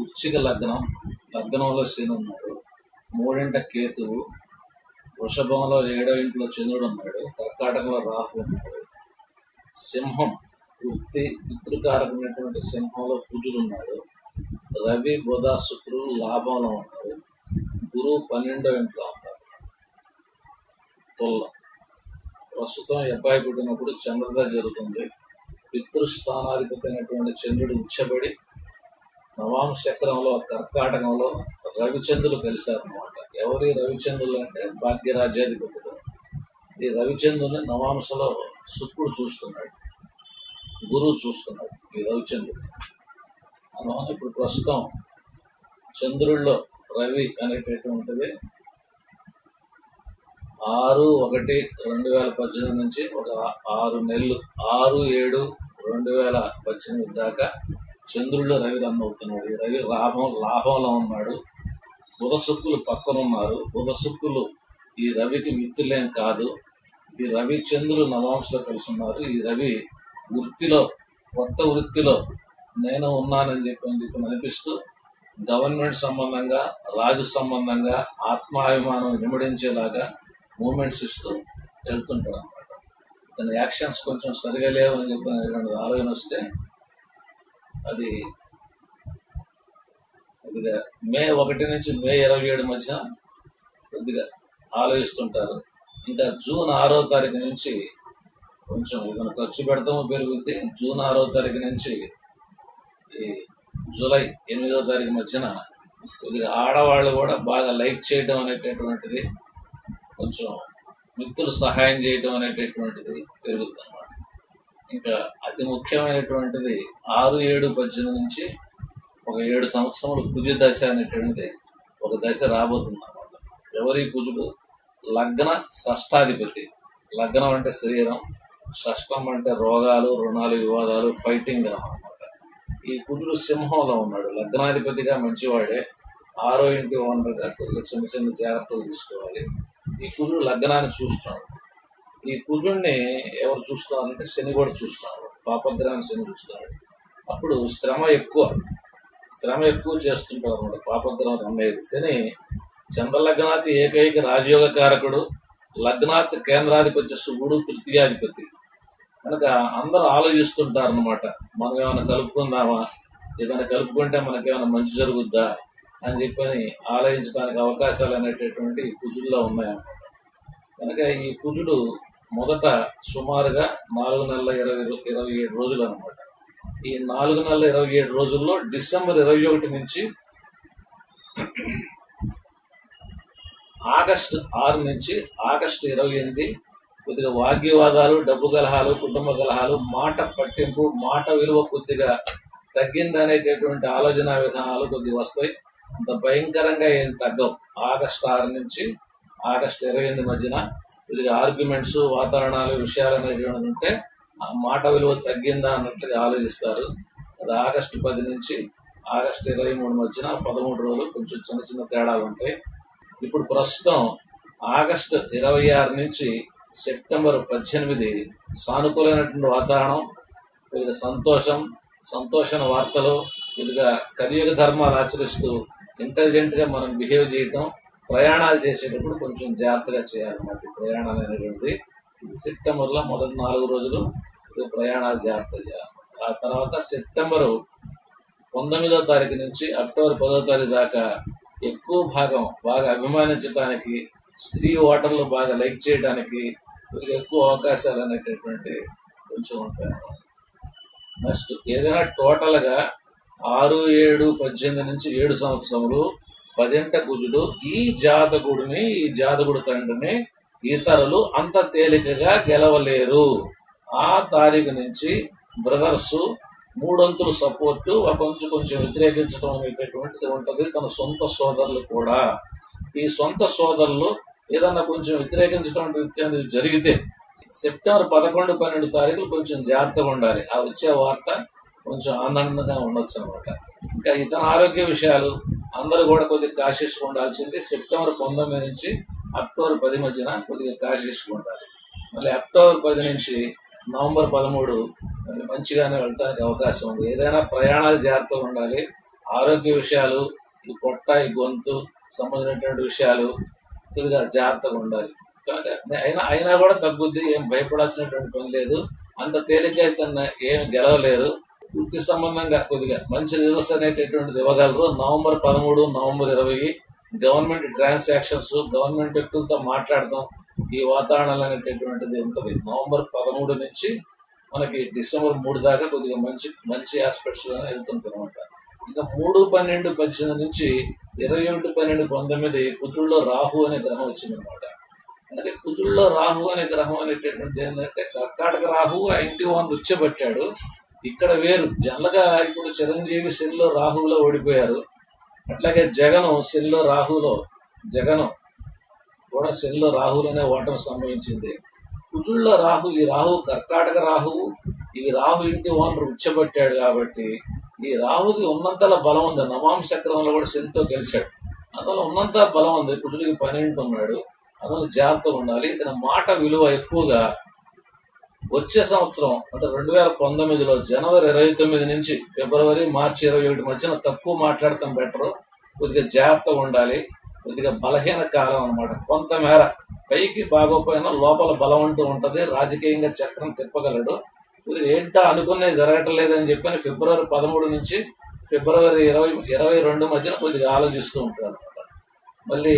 వృశ్చిక లగ్నం. లగ్నంలో శని ఉన్నాడు. మూడింట కేతువు వృషభంలో ఏడో ఇంట్లో చంద్రుడు ఉన్నాడు. కర్కాటకంలో రాహు ఉన్నాడు. సింహం వృత్తి పితృకారకమైనటువంటి సింహంలో కుజుడు ఉన్నాడు. రవి బుధ శుక్రుడు లాభంలో ఉన్నారు. గురువు పన్నెండో ఇంట్లో ఉన్నారు. తొల్ల ప్రస్తుతం అబ్బాయి పుట్టినప్పుడు చంద్రద జరుగుతుంది. పితృస్థానాధిపతి అయినటువంటి చంద్రుడు ఉచ్చబడి నవాంశ చక్రంలో కర్కాటకంలో రవిచంద్రులు కలిశారనమాట ఎవరి రవిచంద్రులు అంటే? భాగ్యరాజ్యాధిపతులు ఈ రవిచంద్రుని నవాంశలో శుక్రుడు చూస్తున్నాడు. గురువు చూస్తున్నాడు ఈ రవిచంద్రుడు అందువల్ల ఇప్పుడు ప్రస్తుతం చంద్రుల్లో రవి అనేటటువంటిది ఆరు ఒకటి రెండు వేల పద్దెనిమిది నుంచి ఒక ఆరు నెలలు ఆరు ఏడు రెండు వేల పద్దెనిమిది దాకా చంద్రుడు రవి రన్ అవుతున్నాడు ఈ రవి లాభం లాభంలో ఉన్నాడు. బుధ సుక్కులు పక్కన ఉన్నారు బుధ సుక్కులు ఈ రవికి మిత్రులేం కాదు. ఈ రవి చంద్రులు నవాంశలో కలిసి ఉన్నారు ఈ రవి వృత్తిలో కొత్త వృత్తిలో నేను ఉన్నానని చెప్పి చెప్పి అనిపిస్తూ గవర్నమెంట్ సంబంధంగా రాజు సంబంధంగా ఆత్మాభిమానం నిమడించేలాగా మూమెంట్స్ ఇస్తూ వెళ్తుంటాడు అనమాట తన యాక్షన్స్ కొంచెం సరిగా లేవని చెప్పి ఆలోచన వస్తే అది కొద్దిగా మే ఒకటి నుంచి మే ఇరవై ఏడు మధ్య కొద్దిగా ఆలోచిస్తుంటారు. ఇంకా జూన్ ఆరో తారీఖు నుంచి కొంచెం ఏదైనా ఖర్చు పెడతామో పెరుగుద్ది. జూన్ ఆరో తారీఖు నుంచి ఈ జూలై ఎనిమిదో తారీఖు మధ్యన కొద్దిగా ఆడవాళ్ళు కూడా బాగా లైక్ చేయడం అనేటటువంటిది కొంచెం మిత్రులు సహాయం చేయడం అనేటటువంటిది పెరుగుతుంది ఇంకా అతి ముఖ్యమైనటువంటిది ఆరు ఏడు పద్దెనిమిది నుంచి ఒక ఏడు సంవత్సరములు కుజ దశ అనేటువంటిది ఒక దశ రాబోతుంది అన్నమాట. ఎవరి కుజుడు లగ్న షష్టాధిపతి. లగ్నం అంటే శరీరం షష్టం అంటే రోగాలు రుణాలు వివాదాలు ఫైటింగ్ గ్రహం అన్నమాట. ఈ కుజుడు సింహంలో ఉన్నాడు. లగ్నాధిపతిగా మంచివాడే. ఆరో ఇంటి ఓనర్గా కొద్దిగా చిన్న చిన్న జాగ్రత్తలు తీసుకోవాలి. ఈ కుజుడు లగ్నాన్ని చూస్తున్నాడు. ఈ కుజుణ్ణి ఎవరు చూస్తారంటే శని కూడా చూస్తారు పాపగ్రహం శని చూస్తాడు అప్పుడు శ్రమ ఎక్కువ శ్రమ ఎక్కువ చేస్తుంటారు అనమాట పాపగ్రహం అనేది. శని చంద్రలగ్నాతి ఏకైక రాజయోగ కారకుడు లగ్నాత్ కేంద్రాధిపతి శుభుడు తృతీయాధిపతి. కనుక అందరూ ఆలోచిస్తుంటారు అనమాట మనం ఏమైనా కలుపుకుందామా ఏదైనా కలుపుకుంటే మనకేమైనా మంచి జరుగుద్దా అని చెప్పని ఆలోచించడానికి అవకాశాలు అనేటటువంటి కుజుల్లో ఉన్నాయన్నమాట. కనుక ఈ కుజుడు మొదట సుమారుగా నాలుగు నెలల ఇరవై ఇరవై ఏడు రోజులు అనమాట ఈ నాలుగు నెలల ఇరవై ఏడు రోజుల్లో డిసెంబర్ ఇరవై ఒకటి నుంచి ఆగస్టు ఆరు నుంచి ఆగస్టు ఇరవై ఎనిమిది కొద్దిగా వాగ్వివాదాలు డబ్బు కలహాలు కుటుంబ కలహాలు మాట పట్టింపు మాట విలువ కొద్దిగా తగ్గిందనేటటువంటి ఆలోచన విధానాలు కొద్దిగా వస్తాయి. అంత భయంకరంగా ఏం తగ్గవు. ఆగస్టు ఆరు నుంచి ఆగస్టు ఇరవై ఎనిమిది మధ్యన కొద్దిగా ఆర్గ్యుమెంట్స్ వాతావరణాలు విషయాలు అనేటువంటి ఉంటే ఆ మాట విలువ తగ్గిందా అన్నట్లుగా ఆలోచిస్తారు. అది ఆగస్టు పది నుంచి ఆగస్టు ఇరవై మూడు మధ్యన పదమూడు రోజులు కొంచెం చిన్న చిన్న తేడాలు ఉంటాయి. ఇప్పుడు ప్రస్తుతం ఆగస్టు ఇరవై ఆరు నుంచి సెప్టెంబర్ పద్దెనిమిది సానుకూలమైనటువంటి వాతావరణం కొద్దిగా సంతోషం సంతోషణ వార్తలు కొద్దిగా కలియుగ ధర్మాలు ఆచరిస్తూ ఇంటెలిజెంట్గా మనం బిహేవ్ చేయటం ప్రయాణాలు చేసేటప్పుడు కొంచెం జాగ్రత్తగా చేయాలన్నమాట ప్రయాణాలు అనేటువంటిది ఇది మొదటి నాలుగు రోజులు ప్రయాణాలు జాగ్రత్త చేయాలి ఆ తర్వాత సెప్టెంబరు పంతొమ్మిదో తారీఖు నుంచి అక్టోబర్ పదో తారీఖు దాకా ఎక్కువ భాగం బాగా అభిమానించడానికి స్త్రీ ఓటర్లు బాగా లైక్ చేయడానికి ఎక్కువ అవకాశాలు అనేటటువంటి కొంచెం ఉంటాయి నెక్స్ట్ ఏదైనా టోటల్గా ఆరు ఏడు పద్దెనిమిది నుంచి ఏడు సంవత్సరములు పదింట కుజుడు ఈ జాతకుడిని ఈ జాతకుడు తండ్రిని ఇతరులు అంత తేలికగా గెలవలేరు. ఆ తారీఖు నుంచి బ్రదర్స్ మూడొంతులు సపోర్టు కొంచెం కొంచెం వ్యతిరేకించడం అనేటటువంటిది ఉంటది తన సొంత సోదరులు కూడా. ఈ సొంత సోదరులు ఏదన్నా కొంచెం వ్యతిరేకించడం అనేది జరిగితే సెప్టెంబర్ పదకొండు పన్నెండు తారీఖులు కొంచెం జాగ్రత్తగా ఉండాలి. ఆ వచ్చే వార్త కొంచెం ఆనందంగా ఉండొచ్చు అనమాట ఇంకా ఇతర ఆరోగ్య విషయాలు అందరూ కూడా కొద్దిగా కాశిష్గా ఉండాల్సింది. సెప్టెంబర్ పంతొమ్మిది నుంచి అక్టోబర్ పది మధ్యన కొద్దిగా కాశిష్గా ఉండాలి. మళ్ళీ అక్టోబర్ పది నుంచి నవంబర్ పదమూడు మళ్ళీ మంచిగానే వెళ్ళడానికి అవకాశం ఉంది. ఏదైనా ప్రయాణాలు జాగ్రత్తగా ఉండాలి. ఆరోగ్య విషయాలు ఈ పొట్ట ఈ గొంతు సంబంధించినటువంటి విషయాలు కొద్దిగా జాగ్రత్తగా ఉండాలి. అయినా అయినా కూడా తగ్గుద్ది ఏం భయపడాల్సినటువంటి పని లేదు. అంత తేలిగ్గా అయితే ఏం గెలవలేరు. వృత్తి సంబంధంగా కొద్దిగా మంచి రిజల్ట్స్ అనేటటువంటిది ఇవ్వగలరు నవంబర్ పదమూడు నవంబర్ ఇరవై గవర్నమెంట్ ట్రాన్సాక్షన్స్ గవర్నమెంట్ వ్యక్తులతో మాట్లాడతాం ఈ వాతావరణం అనేటటువంటిది ఉంటుంది. నవంబర్ పదమూడు నుంచి మనకి డిసెంబర్ మూడు దాకా కొద్దిగా మంచి మంచి ఆస్పెక్ట్స్ వెళ్తుంటుంది అనమాట ఇంకా మూడు పన్నెండు పద్దెనిమిది నుంచి ఇరవై ఒకటి పన్నెండు పంతొమ్మిది కుజుల్లో రాహు అనే గ్రహం వచ్చిందనమాట అంటే కుజుల్లో రాహు అనే గ్రహం అనేటటువంటిది ఏంటంటే కర్కాటక రాహు ఆ ఇంటి వన్ రుచ్చబట్టాడు. ఇక్కడ వేరు. జనరల్గా ఇప్పుడు చిరంజీవి సెల్లో రాహులో ఓడిపోయారు. అట్లాగే జగను సెల్లో రాహులో జగను కూడా సెల్లో రాహులోనే ఓటమి సంభవించింది. కుజుల్లో రాహు ఈ రాహు కర్కాటక రాహువు ఈ రాహు ఇంటి ఓనర్ ఉచ్చబట్టాడు కాబట్టి ఈ రాహుకి ఉన్నంతల బలం ఉంది. నమాం చక్రంలో కూడా శనితో గెలిచాడు. అందువల్ల ఉన్నంత బలం ఉంది. కుజుడికి పన్నెండు ఉన్నాడు అందువల్ల జాగ్రత్తగా ఉండాలి. ఇతని మాట విలువ ఎక్కువగా వచ్చే సంవత్సరం అంటే రెండు వేల పంతొమ్మిదిలో జనవరి ఇరవై తొమ్మిది నుంచి ఫిబ్రవరి మార్చి ఇరవై ఒకటి మధ్యన తక్కువ మాట్లాడటం బెటర్. కొద్దిగా జాగ్రత్తగా ఉండాలి. కొద్దిగా బలహీన కాలం అనమాట కొంతమేర పైకి బాగోపోయినా లోపల బలం అంటూ ఉంటుంది. రాజకీయంగా చక్రం తిప్పగలడు. కొద్దిగా ఏంటా అనుకున్నది జరగటం లేదని చెప్పని ఫిబ్రవరి పదమూడు నుంచి ఫిబ్రవరి ఇరవై ఇరవై రెండు మధ్యన కొద్దిగా ఆలోచిస్తూ ఉంటారు అనమాట మళ్ళీ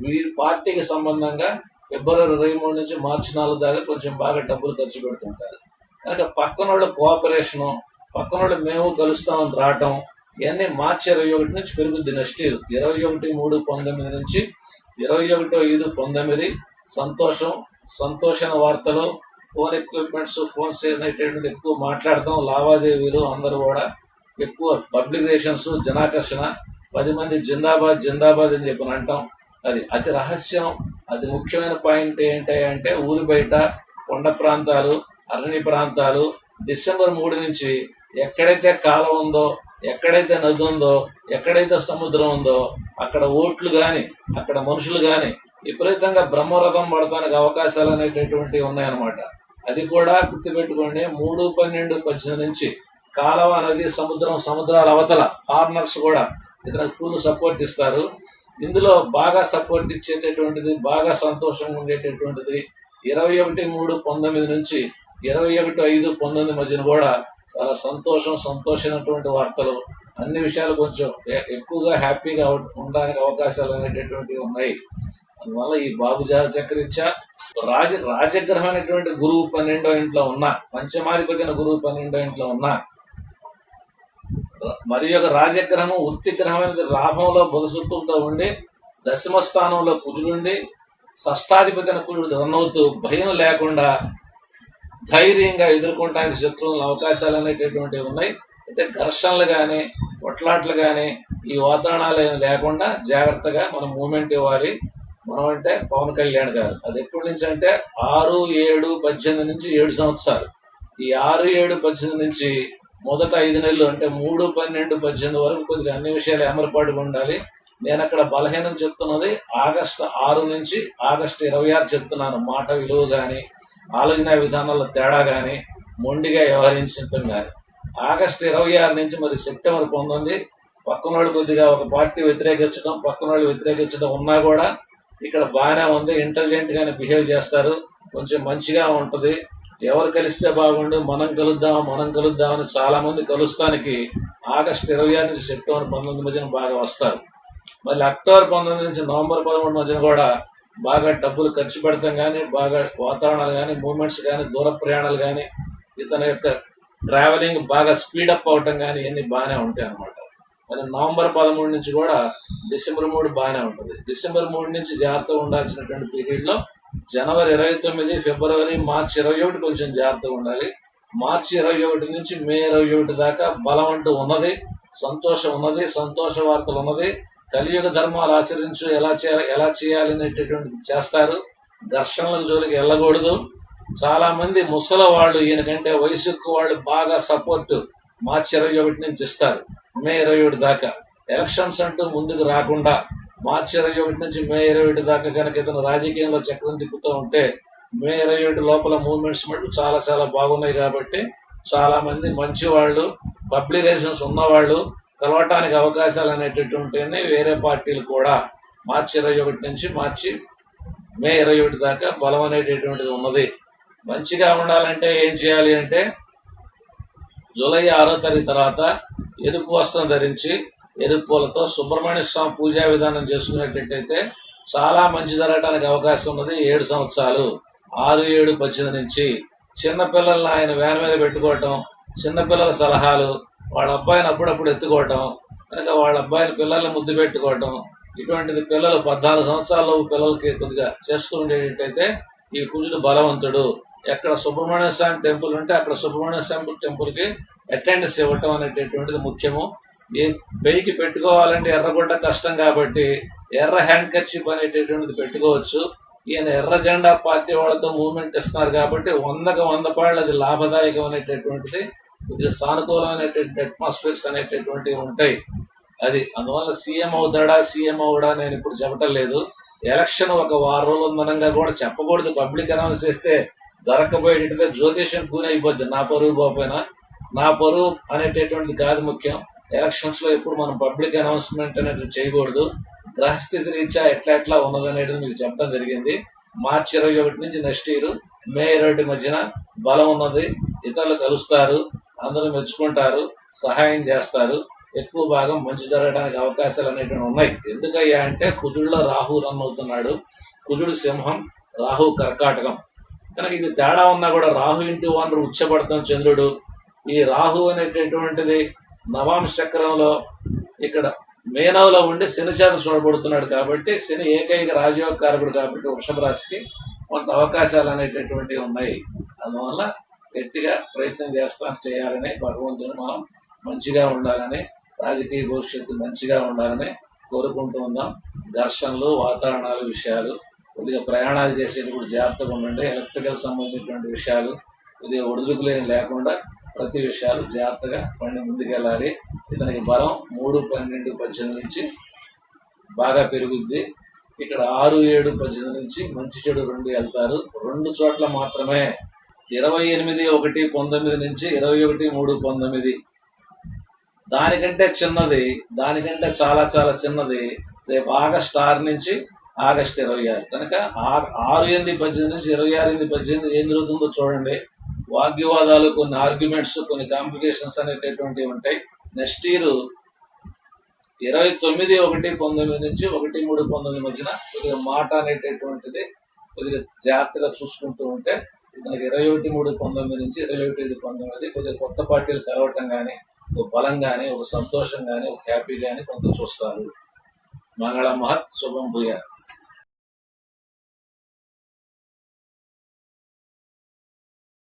వీరి పార్టీకి సంబంధంగా ఫిబ్రవరి ఇరవై మూడు నుంచి మార్చి నాలుగు దాకా కొంచెం బాగా డబ్బులు ఖర్చు పెడుతుంటారు కనుక పక్కన వాళ్ళ కోఆపరేషను పక్కన వాళ్ళు మేము కలుస్తామని రావటం ఇవన్నీ మార్చి ఇరవై ఒకటి నుంచి పెరుగుద్ది నెక్స్ట్ ఇయర్ ఇరవై ఒకటి మూడు పంతొమ్మిది నుంచి ఇరవై ఒకటో ఐదు పంతొమ్మిది సంతోషం సంతోషణ వార్తలు ఫోన్ ఎక్విప్మెంట్స్ ఫోన్స్ అనేటువంటిది ఎక్కువ మాట్లాడతాం. లావాదేవీలు అందరూ కూడా ఎక్కువ పబ్లిక్ రిలేషన్స్ జనాకర్షణ పది మంది జిందాబాద్ జిందాబాద్ అని చెప్పి అంటాం. అది అతి రహస్యం. అతి ముఖ్యమైన పాయింట్ ఏంటి అంటే ఊరి బయట కొండ ప్రాంతాలు అరణ్య ప్రాంతాలు డిసెంబర్ మూడు నుంచి ఎక్కడైతే కాలం ఉందో ఎక్కడైతే నది ఉందో ఎక్కడైతే సముద్రం ఉందో అక్కడ ఓట్లు గాని అక్కడ మనుషులు గాని విపరీతంగా బ్రహ్మరథం పడటానికి అవకాశాలు అనేటటువంటివి ఉన్నాయన్నమాట. అది కూడా గుర్తుపెట్టుకోండి మూడు పన్నెండు పద్దెనిమిది నుంచి కాలవ నది సముద్రం సముద్రాల అవతల ఫార్మర్స్ కూడా ఇతనికి ఫుల్ సపోర్ట్ ఇస్తారు. ఇందులో బాగా సపోర్ట్ ఇచ్చేటటువంటిది బాగా సంతోషంగా ఉండేటటువంటిది ఇరవై ఒకటి మూడు పంతొమ్మిది నుంచి ఇరవై ఒకటి ఐదు పంతొమ్మిది మధ్యన కూడా చాలా సంతోషం సంతోషమైనటువంటి వార్తలు. అన్ని విషయాలు కొంచెం ఎక్కువగా హ్యాపీగా ఉండడానికి అవకాశాలు అనేటటువంటివి ఉన్నాయి. అందువల్ల ఈ బాబు జాత చక్రీత్యా రాజ రాజగ్రహమైనటువంటి గురువు పన్నెండో ఇంట్లో ఉన్న పంచమాధిపతిన గురువు పన్నెండో ఇంట్లో ఉన్నా మరి యొక్క రాజగ్రహము వృత్తి గ్రహమైనది లాభంలో బొగసుట్టులతో ఉండి దశమ స్థానంలో కుజుడుండి షష్టాధిపతిన కుజుడు రన్ అవుతూ భయం లేకుండా ధైర్యంగా ఎదుర్కొనడానికి శత్రువుల అవకాశాలు అనేటటువంటివి ఉన్నాయి. అయితే ఘర్షణలు కానీ కొట్లాట్లు కానీ ఈ వాతావరణాలు ఏమి లేకుండా జాగ్రత్తగా మనం మూమెంట్ ఇవ్వాలి. మనం అంటే పవన్ కళ్యాణ్ గారు. అది ఎప్పటి నుంచి అంటే ఆరు ఏడు పద్దెనిమిది నుంచి ఏడు సంవత్సరాలు. ఈ ఆరు ఏడు పద్దెనిమిది నుంచి మొదట ఐదు నెలలు అంటే మూడు పన్నెండు పద్దెనిమిది వరకు కొద్దిగా అన్ని విషయాలు అమరపాటుగా ఉండాలి. నేను అక్కడ బలహీనం చెప్తున్నది ఆగస్టు ఆరు నుంచి ఆగస్టు ఇరవై ఆరు చెప్తున్నాను. మాట విలువ కానీ ఆలోచన విధానాల్లో తేడా కానీ మొండిగా వ్యవహరించడం కానీ ఆగస్టు ఇరవై ఆరు నుంచి మరి సెప్టెంబర్ పంతొమ్మిది పక్కనోళ్ళు కొద్దిగా ఒక పార్టీ వ్యతిరేకించడం పక్కనోళ్ళు వ్యతిరేకించడం ఉన్నా కూడా ఇక్కడ బాగానే ఉంది. ఇంటెలిజెంట్ గానే బిహేవ్ చేస్తారు. కొంచెం మంచిగా ఉంటుంది. ఎవరు కలిస్తే బాగుండు మనం కలుద్దాం మనం కలుద్దాం అని చాలా మంది కలుస్తానికి ఆగస్టు ఇరవై ఆరు నుంచి సెప్టెంబర్ పంతొమ్మిది మధ్యన బాగా వస్తారు. మళ్ళీ అక్టోబర్ పంతొమ్మిది నుంచి నవంబర్ పదమూడు మధ్యన కూడా బాగా డబ్బులు ఖర్చు పెడతాం కానీ బాగా వాతావరణాలు కానీ మూమెంట్స్ కానీ దూర ప్రయాణాలు కానీ ఇతని యొక్క ట్రావెలింగ్ బాగా స్పీడప్ అవటం కానీ ఇవన్నీ బాగానే ఉంటాయి అన్నమాట. మరి నవంబర్ పదమూడు నుంచి కూడా డిసెంబర్ మూడు బాగానే ఉంటుంది. డిసెంబర్ మూడు నుంచి జాగ్రత్తగా ఉండాల్సినటువంటి పీరియడ్లో జనవరి ఇరవై తొమ్మిది ఫిబ్రవరి మార్చి ఇరవై ఒకటి కొంచెం జాగ్రత్తగా ఉండాలి. మార్చి ఇరవై ఒకటి నుంచి మే ఇరవై ఒకటి దాకా బలం అంటూ ఉన్నది సంతోషం ఉన్నది సంతోష వార్తలు ఉన్నది. కలియుగ ధర్మాలు ఆచరించు ఎలా చేయాలి ఎలా చేయాలి అనేటటువంటిది చేస్తారు. ఘర్షణల జోలికి వెళ్ళకూడదు. చాలా మంది ముసల వాళ్ళు ఈయనకంటే వయసు ఎక్కువ వాళ్ళు బాగా సపోర్ట్ మార్చి ఇరవై ఒకటి నుంచి ఇస్తారు మే ఇరవై ఒకటి దాకా. ఎలక్షన్స్ అంటూ ముందుకు రాకుండా మార్చి ఇరవై ఒకటి నుంచి మే ఇరవై ఒకటి దాకా కనుక ఇతను రాజకీయంలో చక్రం తిప్పుతూ ఉంటే మే ఇరవై ఒకటి లోపల మూవ్మెంట్స్ మటు చాలా చాలా బాగున్నాయి కాబట్టి చాలా మంది మంచి వాళ్ళు పబ్లిక్ రిలేషన్స్ ఉన్నవాళ్ళు కలవటానికి అవకాశాలు అనేటటువంటివి వేరే పార్టీలు కూడా మార్చి ఇరవై ఒకటి నుంచి మార్చి మే ఇరవై ఒకటి దాకా బలం అనేటటువంటిది ఉన్నది. మంచిగా ఉండాలంటే ఏం చేయాలి అంటే జూలై ఆరో తారీఖు తర్వాత ఎరుపు వస్త్రం ధరించి ఎరుపు పూలతో సుబ్రహ్మణ్య స్వామి పూజా విధానం చేసుకునేటట్టయితే చాలా మంచి జరగడానికి అవకాశం ఉన్నది ఏడు సంవత్సరాలు. ఆరు ఏడు పద్దెనిమిది నుంచి చిన్నపిల్లల్ని ఆయన వ్యాన్ మీద పెట్టుకోవటం చిన్నపిల్లల సలహాలు వాళ్ళ అబ్బాయిని అప్పుడప్పుడు ఎత్తుకోవటం కనుక వాళ్ళ అబ్బాయిని పిల్లల్ని ముద్దు పెట్టుకోవటం ఇటువంటిది పిల్లలు పద్నాలుగు సంవత్సరాల పిల్లలకి కొద్దిగా చేస్తూ ఉండేటట్టయితే ఈ కుజుడు బలవంతుడు. ఎక్కడ సుబ్రహ్మణ్య స్వామి టెంపుల్ ఉంటే అక్కడ సుబ్రహ్మణ్య స్వామి టెంపుల్కి అటెండెన్స్ ఇవ్వటం అనేటటువంటిది ముఖ్యము. పెయికి పెట్టుకోవాలంటే ఎర్రగుడ్డ కష్టం కాబట్టి ఎర్ర హ్యాండ్ కర్చీప్ అనేటటువంటిది పెట్టుకోవచ్చు. ఈయన ఎర్ర జెండా పార్టీ వాళ్ళతో మూవ్మెంట్ ఇస్తున్నారు కాబట్టి వందకు వంద పాళ్ళు అది లాభదాయకం అనేటటువంటిది కొద్దిగా సానుకూలమైనటువంటి అట్మాస్ఫియర్స్ అనేటటువంటివి ఉంటాయి. అది అందువల్ల సీఎం అవుతాడా సీఎం అవుడా నేను ఇప్పుడు చెప్పటం లేదు. ఎలక్షన్ ఒక వారం రోజులు ఉందనంగా కూడా చెప్పకూడదు. పబ్లిక్ అనౌన్స్ చేస్తే జరగకపోయేటట్టుగా జ్యోతిష్యం కూనైపోద్ది నా పరువు పోపోయినా నా పరువు అనేటటువంటిది కాదు ముఖ్యం. ఎలక్షన్స్లో ఎప్పుడు మనం పబ్లిక్ అనౌన్స్మెంట్ అనేది చేయకూడదు. గ్రహస్థితి రీత్యా ఎట్లా ఎట్లా ఉన్నది అనేది మీకు చెప్పడం జరిగింది. మార్చి ఇరవై ఒకటి నుంచి నెక్స్ట్ ఇయర్ మే ఇరవై మధ్యన బలం ఉన్నది. ఇతరులు కలుస్తారు అందరూ మెచ్చుకుంటారు సహాయం చేస్తారు. ఎక్కువ భాగం మంచి జరగడానికి అవకాశాలు అనేటువంటి ఉన్నాయి. ఎందుకయ్యా అంటే కుజుడులో రాహు రన్ అవుతున్నాడు. కుజుడు సింహం రాహు కర్కాటకం. కనుక ఇది తేడా ఉన్నా కూడా రాహు ఇంటి వనరు ఉచ్చబడతాం చంద్రుడు. ఈ రాహు అనేటటువంటిది నవాంశ చక్రంలో ఇక్కడ మేనవలో ఉండి శని చూడబడుతున్నాడు కాబట్టి శని ఏకైక రాజయోగ కారకుడు కాబట్టి వృషభ రాశికి కొంత అవకాశాలు అనేటటువంటివి ఉన్నాయి. అందువల్ల గట్టిగా ప్రయత్నం చేస్తాను చేయాలని భగవంతుని మనం మంచిగా ఉండాలని రాజకీయ భవిష్యత్తు మంచిగా ఉండాలని కోరుకుంటూ ఉన్నాం. ఘర్షణలు వాతావరణాలు విషయాలు కొద్దిగా ప్రయాణాలు చేసేటప్పుడు జాగ్రత్తగా ఉండండి. ఎలక్ట్రికల్ సంబంధించినటువంటి విషయాలు కొద్దిగా ఒడిదుడుకులు లేకుండా ప్రతి విషయాలు జాగ్రత్తగా పండి ముందుకెళ్ళాలి. ఇతనికి బలం మూడు పన్నెండు పద్దెనిమిది నుంచి బాగా పెరుగుద్ది. ఇక్కడ ఆరు ఏడు పద్దెనిమిది నుంచి మంచి చెడు రెండు వెళ్తారు. రెండు చోట్ల మాత్రమే ఇరవై ఎనిమిది ఒకటి పంతొమ్మిది నుంచి ఇరవై ఒకటి మూడు పంతొమ్మిది. దానికంటే చిన్నది దానికంటే చాలా చాలా చిన్నది రేపు ఆగస్ట్ ఆరు నుంచి ఆగస్ట్ ఇరవై ఆరు. కనుక ఆ- ఆరు ఎనిమిది పద్దెనిమిది నుంచి ఇరవై ఆరు ఎనిమిది పద్దెనిమిది ఏం జరుగుతుందో చూడండి. వాగ్వివాదాలు కొన్ని ఆర్గ్యుమెంట్స్ కొన్ని కాంప్లికేషన్స్ అనేటటువంటివి ఉంటాయి. నెక్స్ట్ ఇయర్ ఇరవై తొమ్మిది ఒకటి పంతొమ్మిది నుంచి ఒకటి మూడు పంతొమ్మిది మధ్యన కొద్దిగా మాట అనేటటువంటిది కొద్దిగా జాగ్రత్తగా చూసుకుంటూ ఉంటే మనకి ఇరవై ఒకటి మూడు పంతొమ్మిది నుంచి ఇరవై ఒకటి ఐదు పంతొమ్మిది కొద్దిగా కొత్త పార్టీలు కలవటం కానీ ఒక బలం కానీ ఒక సంతోషం కానీ ఒక హ్యాపీ కానీ కొంత చూస్తారు. మంగళ మహత్ శుభం భూయాత్.